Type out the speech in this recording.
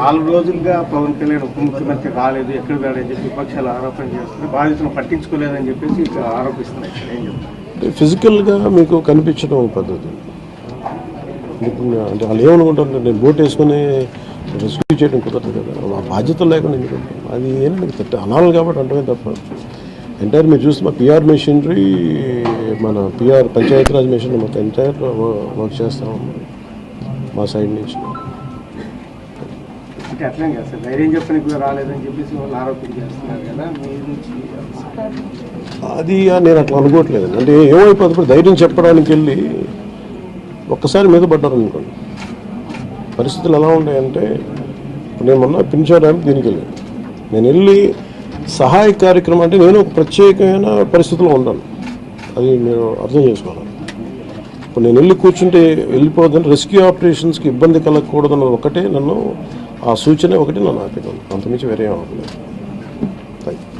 నాలుగు రోజులుగా పవన్ కళ్యాణ్ ఉప ముఖ్యమంత్రి రాలేదు ఎక్కడ చెప్పి విపక్షాలు ఆరోపణ చేస్తున్నాయి బాధితులను పట్టించుకోలేదని చెప్పేసి అంటే ఫిజికల్గా మీకు కనిపించడం పద్ధతి. అంటే వాళ్ళు ఏమనుకుంటారు నేను బోట్ వేసుకొని రెస్క్యూ చేయడం కుదరదు కదా. ఆ బాధ్యత లేకుండా ఎందుకు ఉంటాం? అది ఏంటంటే తిట్ట అనాలి కాబట్టి అంటమే తప్ప ఎంటైర్ మీరు చూస్తే మా పిఆర్ మెషినరీ మన పిఆర్ పంచాయతీరాజ్ మెషినరీ మొత్తం ఎంటైర్ వర్క్ చేస్తాం మా సైడ్ నుంచి. అంటే అట్లే కదా సార్. ధైర్యం చెప్పడానికి కూడా రాలేదని చెప్పేసి వాళ్ళు ఆరోపణ చేస్తున్నారు కదా మీ నుంచి అది నేను అట్లా అనుకోవట్లేదు. అంటే ఏమైపోతుంది? ఇప్పుడు ధైర్యం చెప్పడానికి వెళ్ళి ఒక్కసారి మీద పడ్డారు అనుకోండి. పరిస్థితులు ఎలా ఉంటాయంటే ఇప్పుడు నేను మొన్న పింఛా దీనికి వెళ్ళాను. నేను వెళ్ళి సహాయ కార్యక్రమం అంటే నేను ఒక ప్రత్యేకమైన పరిస్థితిలో ఉన్నాను. అది మీరు అర్థం చేసుకోవాలి. ఇప్పుడు నేను వెళ్ళి కూర్చుంటే వెళ్ళిపోదని రెస్క్యూ ఆపరేషన్స్కి ఇబ్బంది కలగకూడదన్న ఒకటే. నన్ను ఆ సూచన ఒకటి నన్ను ఆపినాను అంతమించి వేరే ఏం అవ్వలేదు థ్యాంక్ యూ